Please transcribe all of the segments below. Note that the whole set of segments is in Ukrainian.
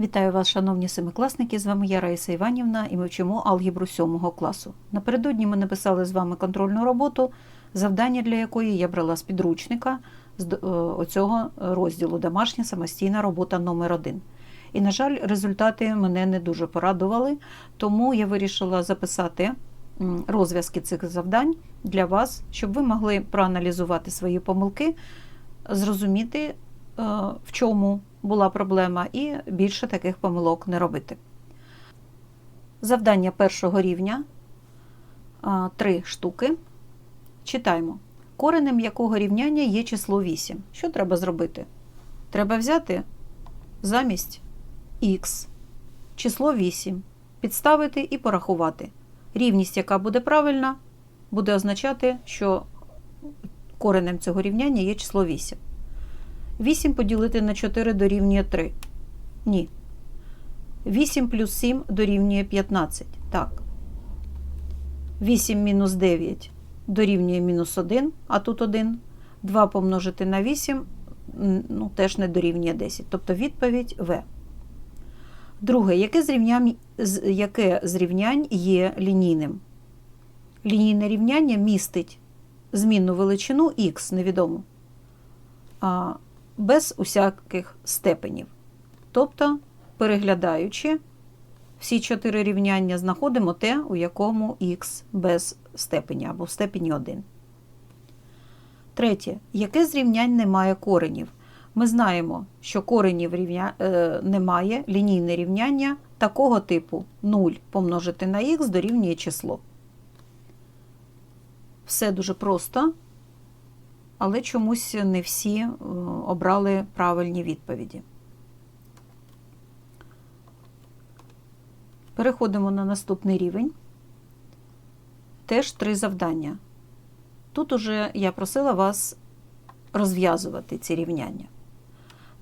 Вітаю вас, шановні семикласники! З вами я Раїса Іванівна і ми вчимо алгебру 7 класу. Напередодні ми написали з вами контрольну роботу, завдання для якої я брала з підручника з е, оцього розділу Домашня самостійна робота номер 1 І, на жаль, результати мене не дуже порадували, тому я вирішила записати розв'язки цих завдань для вас, щоб ви могли проаналізувати свої помилки, зрозуміти, е, в чому була проблема, і більше таких помилок не робити. Завдання першого рівня три штуки. Читаємо. Коренем якого рівняння є число 8. Що треба зробити? Треба взяти замість х число 8, підставити і порахувати. Рівність, яка буде правильна, буде означати, що коренем цього рівняння є число 8. 8 поділити на 4 дорівнює 3. Ні. 8 плюс 7 дорівнює 15. Так. 8 мінус 9 дорівнює мінус 1, а тут 1. 2 помножити на 8 ну, теж не дорівнює 10. Тобто відповідь В. Друге, яке з рівнянь, з- яке з рівнянь є лінійним? Лінійне рівняння містить змінну величину х невідому. Без усяких степенів. Тобто, переглядаючи всі чотири рівняння, знаходимо те, у якому х без степеня або в степені 1. Третє. Яке з рівнянь не має коренів? Ми знаємо, що коренів рівня... е, немає, лінійне рівняння такого типу 0 помножити на х дорівнює число. Все дуже просто але чомусь не всі е, обрали правильні відповіді. Переходимо на наступний рівень. Теж три завдання. Тут уже я просила вас розв'язувати ці рівняння.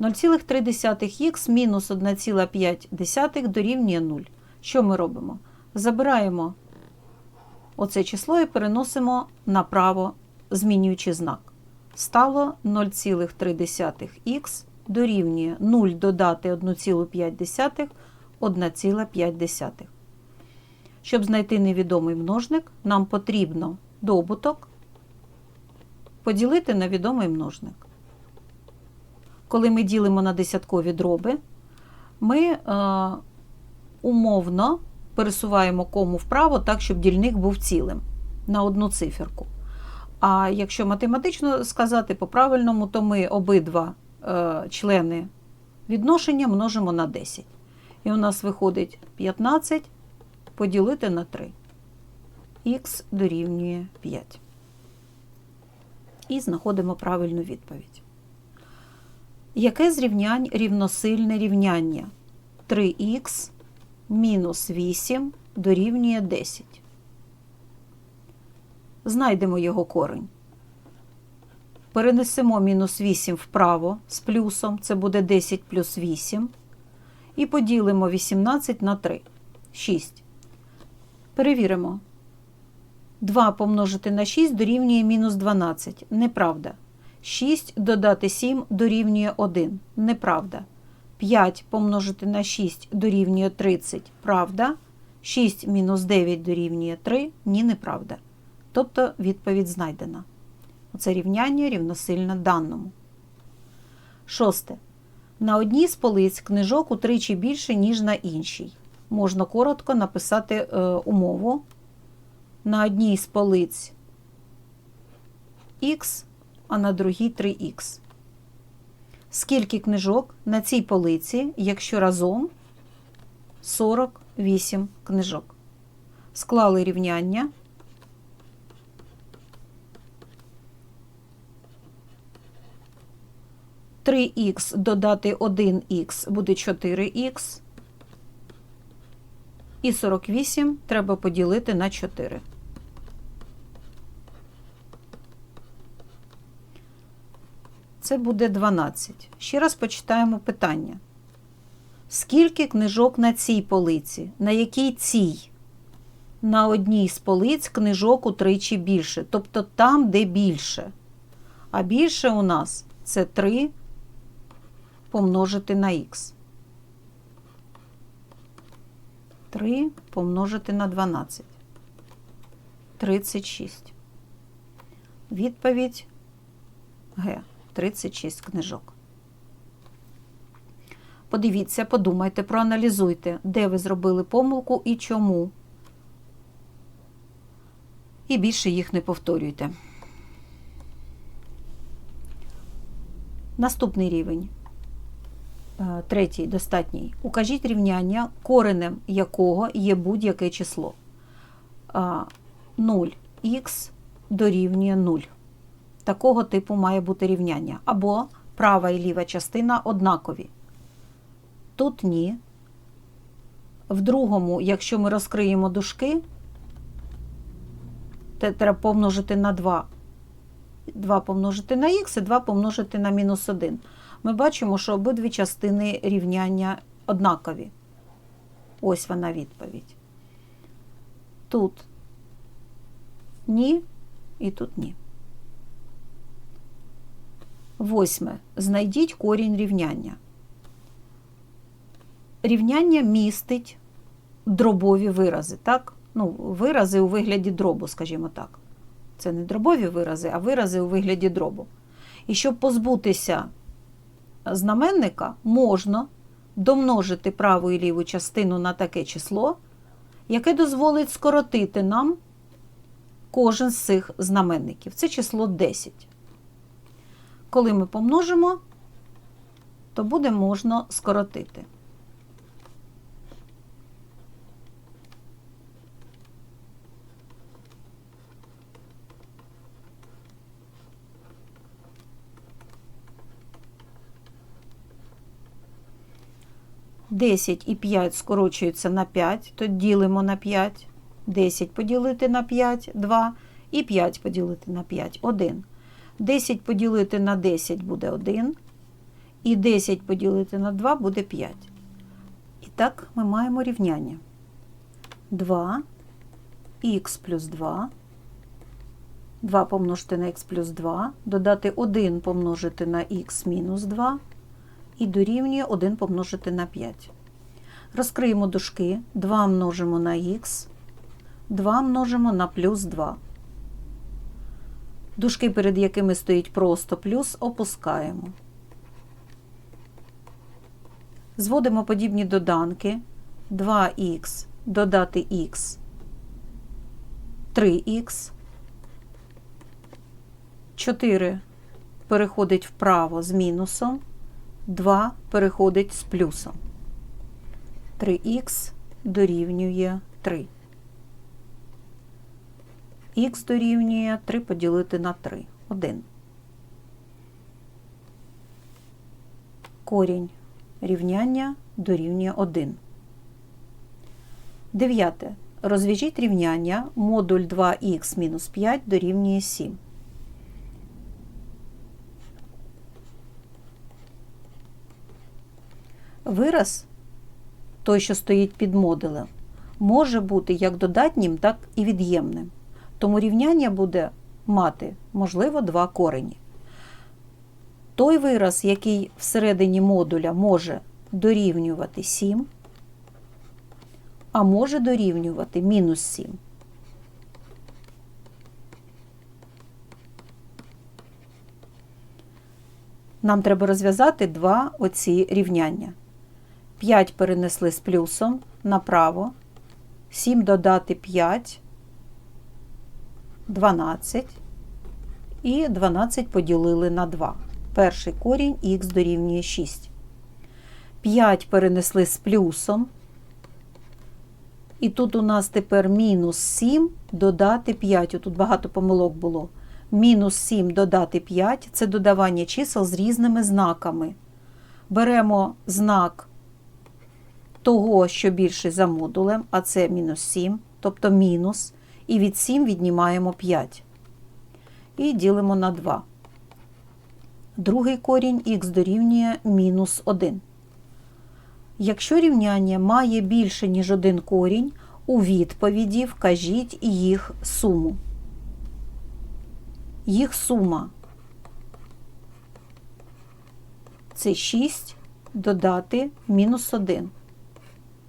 0,3х мінус 1,5 дорівнює 0. Що ми робимо? Забираємо оце число і переносимо направо, змінюючи знак стало 0,3х дорівнює 0 додати 1,5 1,5. Щоб знайти невідомий множник, нам потрібно добуток поділити на відомий множник. Коли ми ділимо на десяткові дроби, ми е, умовно пересуваємо кому вправо так, щоб дільник був цілим на одну циферку. А якщо математично сказати по-правильному, то ми обидва е, члени відношення множимо на 10. І у нас виходить 15 поділити на 3. Х дорівнює 5. І знаходимо правильну відповідь. Яке з рівнянь рівносильне рівняння? 3х мінус 8 дорівнює 10 знайдемо його корень. Перенесемо мінус 8 вправо з плюсом, це буде 10 плюс 8. І поділимо 18 на 3. 6. Перевіримо. 2 помножити на 6 дорівнює мінус 12. Неправда. 6 додати 7 дорівнює 1. Неправда. 5 помножити на 6 дорівнює 30. Правда. 6 мінус 9 дорівнює 3. Ні, неправда. Тобто відповідь знайдена. Оце рівняння рівносильно даному. Шосте. На одній з полиць книжок утричі більше, ніж на іншій. Можна коротко написати е, умову. На одній з полиць х, а на другій 3х. Скільки книжок на цій полиці, якщо разом 48 книжок. Склали рівняння. 3х додати 1х буде 4х. І 48 треба поділити на 4. Це буде 12. Ще раз почитаємо питання. Скільки книжок на цій полиці? На якій цій? На одній з полиць книжок утричі більше. Тобто там, де більше. А більше у нас це 3 помножити на х. 3 помножити на 12. 36. Відповідь Г. 36 книжок. Подивіться, подумайте, проаналізуйте, де ви зробили помилку і чому. І більше їх не повторюйте. Наступний рівень. Е, Третій, достатній. Укажіть рівняння, коренем якого є будь-яке число. 0х дорівнює 0. Такого типу має бути рівняння. Або права і ліва частина однакові. Тут ні. В другому, якщо ми розкриємо дужки, те треба помножити на 2. 2 помножити на х і 2 помножити на мінус 1. Ми бачимо, що обидві частини рівняння однакові. Ось вона відповідь. Тут ні і тут ні. Восьме. Знайдіть корінь рівняння. Рівняння містить дробові вирази, так? Ну, вирази у вигляді дробу, скажімо так. Це не дробові вирази, а вирази у вигляді дробу. І щоб позбутися знаменника, можна домножити праву і ліву частину на таке число, яке дозволить скоротити нам кожен з цих знаменників. Це число 10. Коли ми помножимо, то буде можна скоротити. Десять і 5 скорочуються на 5, то ділимо на 5. 10 поділити на 5 2 і 5 поділити на 5 1. 10 поділити на 10 буде 1. І 10 поділити на 2 буде 5. І так ми маємо рівняння. 2 х плюс 2. 2 помножити на х плюс 2, додати 1 помножити на х мінус 2 і дорівнює 1 помножити на 5. Розкриємо дужки, 2 множимо на х, 2 множимо на плюс 2. Дужки, перед якими стоїть просто плюс, опускаємо. Зводимо подібні доданки. 2х додати х, 3х, 4 переходить вправо з мінусом, 2 переходить з плюсом. 3х дорівнює 3. Х дорівнює 3 поділити на 3. 1. Корінь рівняння дорівнює 1. Дев'яте. Розв'яжіть рівняння модуль 2х мінус 5 дорівнює 7. Вираз, той, що стоїть під модулем, може бути як додатнім, так і від'ємним. Тому рівняння буде мати, можливо, два корені. Той вираз, який всередині модуля може дорівнювати 7, а може дорівнювати мінус 7. Нам треба розв'язати два оці рівняння. 5 перенесли з плюсом направо, 7 додати 5, 12 і 12 поділили на 2. Перший корінь х дорівнює 6. 5 перенесли з плюсом. І тут у нас тепер мінус 7 додати 5. Тут багато помилок було. Мінус 7 додати 5 це додавання чисел з різними знаками. Беремо знак того, що більше за модулем, а це мінус 7, тобто мінус, і від 7 віднімаємо 5. І ділимо на 2. Другий корінь х дорівнює мінус 1. Якщо рівняння має більше, ніж один корінь, у відповіді вкажіть їх суму. Їх сума це 6 додати мінус 1.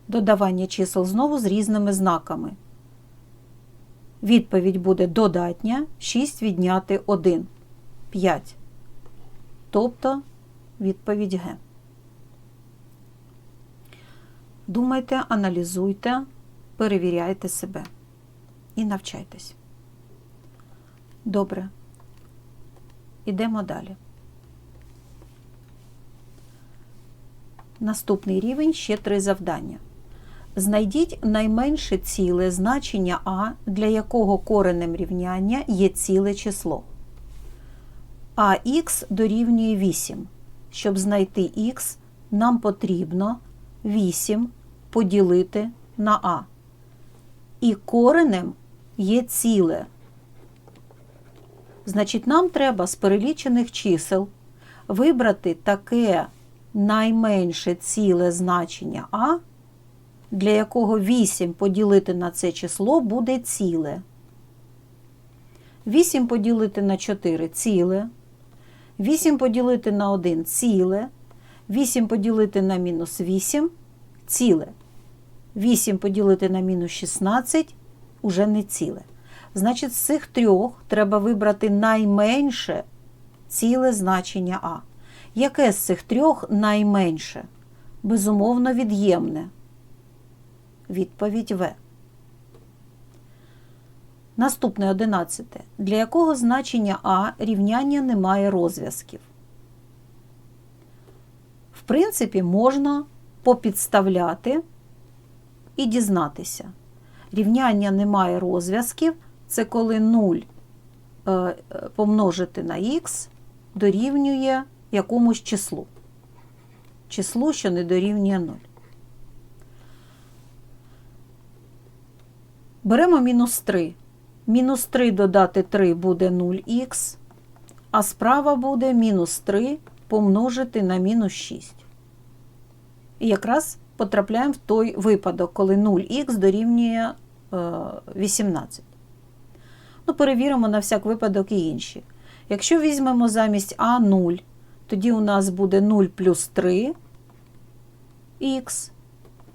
Додавання чисел знову з різними знаками. Відповідь буде додатня 6 відняти 1. 5. Тобто відповідь Г. Думайте, аналізуйте, перевіряйте себе і навчайтесь. Добре. Ідемо далі. Наступний рівень ще три завдання. Знайдіть найменше ціле значення А, для якого коренем рівняння є ціле число. АХ дорівнює 8. Щоб знайти х, нам потрібно 8 поділити на А. І коренем є ціле. Значить, нам треба з перелічених чисел вибрати таке найменше ціле значення А, для якого 8 поділити на це число буде ціле. 8 поділити на 4 ціле. 8 поділити на 1 ціле. 8 поділити на мінус 8 ціле. 8 поділити на мінус 16 уже не ціле. Значить, з цих трьох треба вибрати найменше ціле значення А. Яке з цих трьох найменше? Безумовно, від'ємне. Відповідь В. Наступне 11. Для якого значення А рівняння не має розв'язків? В принципі, можна попідставляти і дізнатися. Рівняння не має розв'язків це коли 0 е, помножити на х дорівнює якомусь числу. Числу, що не дорівнює 0. Беремо мінус 3. Мінус 3 додати 3 буде 0х, а справа буде мінус 3 помножити на мінус 6. І якраз потрапляємо в той випадок, коли 0х дорівнює 18. Ну, перевіримо на всяк випадок і інші. Якщо візьмемо замість А 0, тоді у нас буде 0 плюс 3 х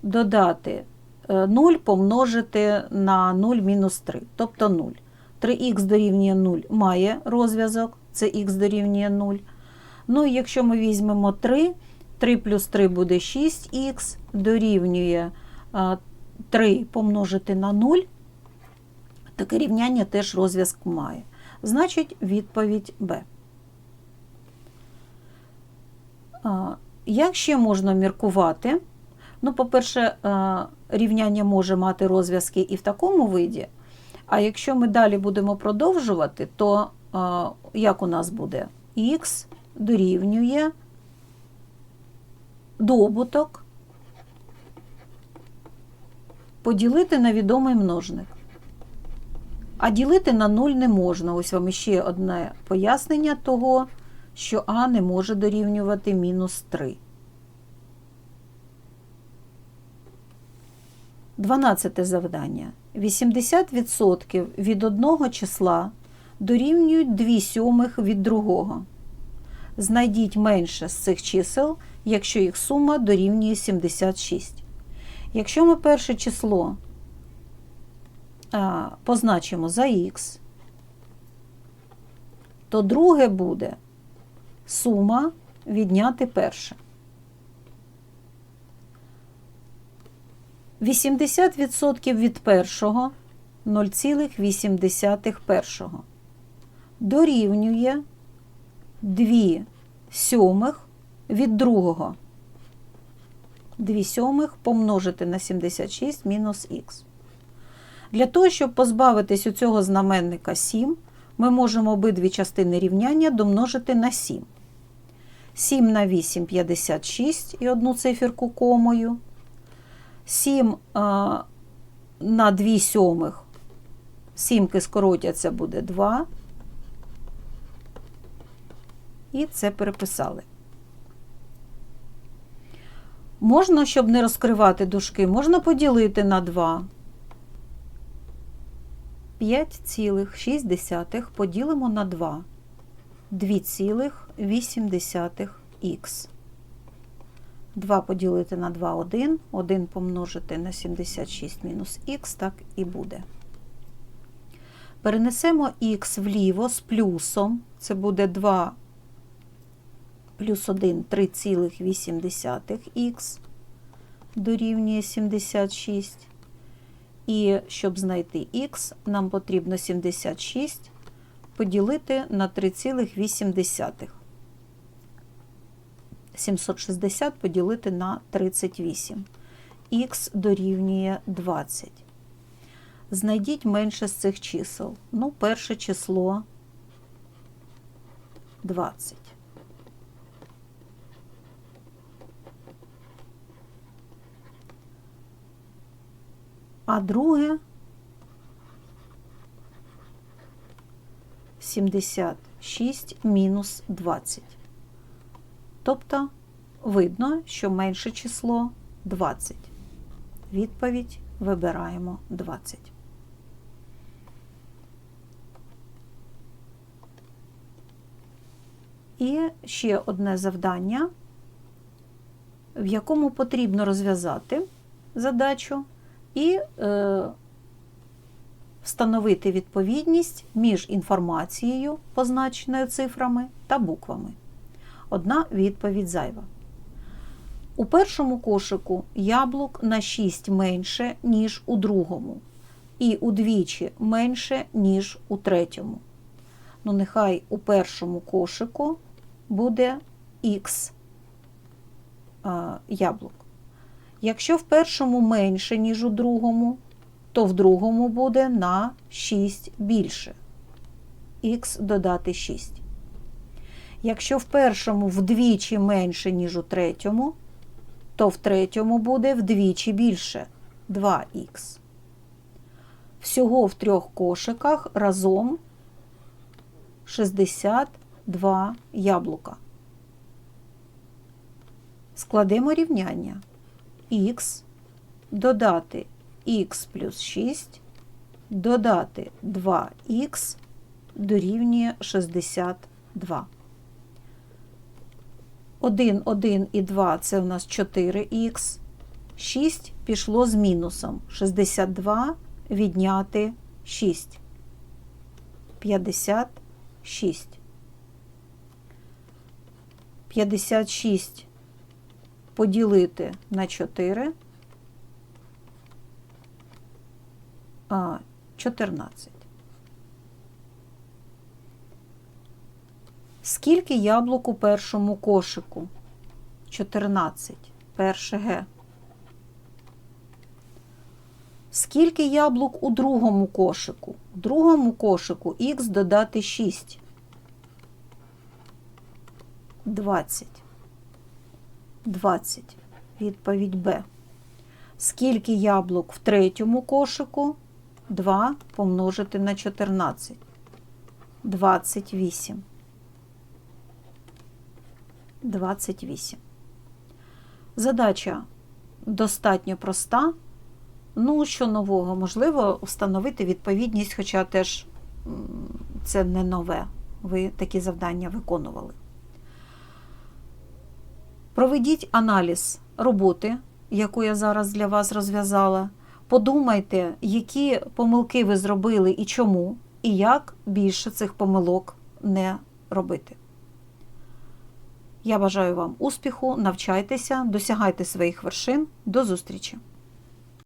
додати 0 помножити на 0 мінус 3, тобто 0. 3х дорівнює 0 має розв'язок, це х дорівнює 0. Ну і якщо ми візьмемо 3, 3 плюс 3 буде 6х, дорівнює 3 помножити на 0, таке рівняння теж розв'язок має. Значить, відповідь Б. Як ще можна міркувати? Ну, по-перше, рівняння може мати розв'язки і в такому виді. А якщо ми далі будемо продовжувати, то як у нас буде? Х дорівнює добуток поділити на відомий множник. А ділити на 0 не можна. Ось вам ще одне пояснення того, що А не може дорівнювати мінус 3. 12 завдання. 80% від одного числа дорівнюють 2 сьомих від другого. Знайдіть менше з цих чисел, якщо їх сума дорівнює 76. Якщо ми перше число позначимо за х, то друге буде сума відняти перше. 80% від першого 0,8 першого дорівнює 2 сьомих від другого. 2 сьомих помножити на 76 мінус х. Для того, щоб позбавитись у цього знаменника 7, ми можемо обидві частини рівняння домножити на 7. 7 на 8 56 і одну циферку комою. 7 а, на 2 сьомих. Сімки скоротяться буде 2. І це переписали. Можна, щоб не розкривати дужки, можна поділити на 2. 5,6 поділимо на 2. 2,8х. 2 поділити на 2 1, 1 помножити на 76 мінус х, так і буде. Перенесемо х вліво з плюсом, це буде 2 плюс 1 3,8х дорівнює 76. І щоб знайти х, нам потрібно 76 поділити на 3,8. 760 поділити на 38. Х дорівнює 20. Знайдіть менше з цих чисел. Ну, перше число 20. А друге 76 мінус 20. Тобто видно, що менше число 20. Відповідь вибираємо 20. І ще одне завдання, в якому потрібно розв'язати задачу і е, встановити відповідність між інформацією, позначеною цифрами, та буквами. Одна відповідь зайва. У першому кошику яблук на 6 менше, ніж у другому, і удвічі менше, ніж у третьому. Ну, нехай у першому кошику буде х яблук. Якщо в першому менше, ніж у другому, то в другому буде на 6 більше. Х додати 6. Якщо в першому вдвічі менше, ніж у третьому, то в третьому буде вдвічі більше 2х. Всього в трьох кошиках разом 62 яблука. Складемо рівняння х додати х плюс 6, додати 2х дорівнює 62. 1, 1 і 2 це у нас 4х. 6 пішло з мінусом. 62 відняти 6. 56. 56 поділити на 4. 14. Скільки яблук у першому кошику? 14. Перше Г. Скільки яблук у другому кошику? У другому кошику х додати 6. 20. 20. Відповідь Б. Скільки яблук в третьому кошику? 2 помножити на 14. 28. 28. Задача достатньо проста. Ну, що нового? Можливо, встановити відповідність, хоча теж це не нове. Ви такі завдання виконували. Проведіть аналіз роботи, яку я зараз для вас розв'язала. Подумайте, які помилки ви зробили і чому, і як більше цих помилок не робити. Я бажаю вам успіху, навчайтеся, досягайте своїх вершин. До зустрічі!